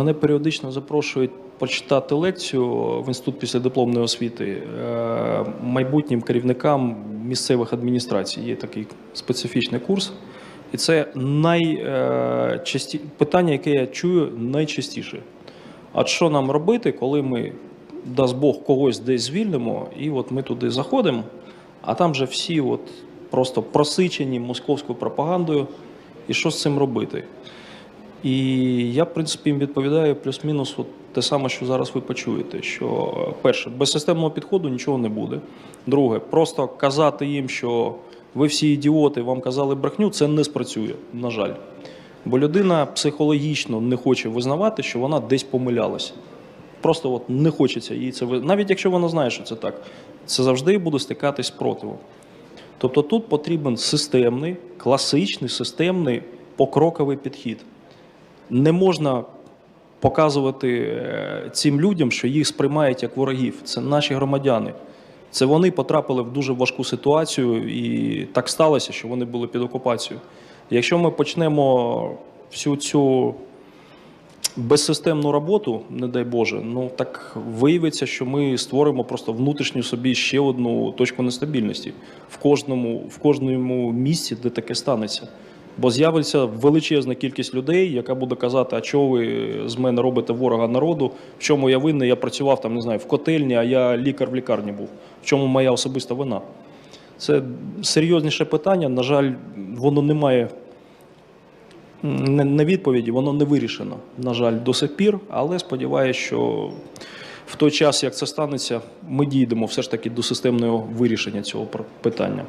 Мене періодично запрошують почитати лекцію в інститут післядипломної освіти е, майбутнім керівникам місцевих адміністрацій. Є такий специфічний курс. І це найчасті... питання, яке я чую найчастіше. А що нам робити, коли ми, дасть Бог, когось десь звільнимо, і от ми туди заходимо, а там же всі от просто просичені московською пропагандою, і що з цим робити? І я, в принципі, їм відповідаю плюс-мінус от те саме, що зараз ви почуєте. Що е, перше, без системного підходу нічого не буде. Друге, просто казати їм, що ви всі ідіоти, вам казали брехню, це не спрацює, на жаль. Бо людина психологічно не хоче визнавати, що вона десь помилялася. Просто от не хочеться їй це ви- навіть якщо вона знає, що це так, це завжди буде стикатись з противом. Тобто тут потрібен системний, класичний, системний покроковий підхід. Не можна показувати е, цим людям, що їх сприймають як ворогів. Це наші громадяни. Це вони потрапили в дуже важку ситуацію, і так сталося, що вони були під окупацією. Якщо ми почнемо всю цю безсистемну роботу, не дай Боже, ну так виявиться, що ми створимо просто внутрішню собі ще одну точку нестабільності в кожному, в кожному місці, де таке станеться. Бо з'явиться величезна кількість людей, яка буде казати, а чого ви з мене робите ворога народу, в чому я винний, я працював там, не знаю, в котельні, а я лікар в лікарні був. В чому моя особиста вина? Це серйозніше питання. На жаль, воно не має не відповіді, воно не вирішено, на жаль, до сих пір. Але сподіваюся, що в той час, як це станеться, ми дійдемо все ж таки до системного вирішення цього питання.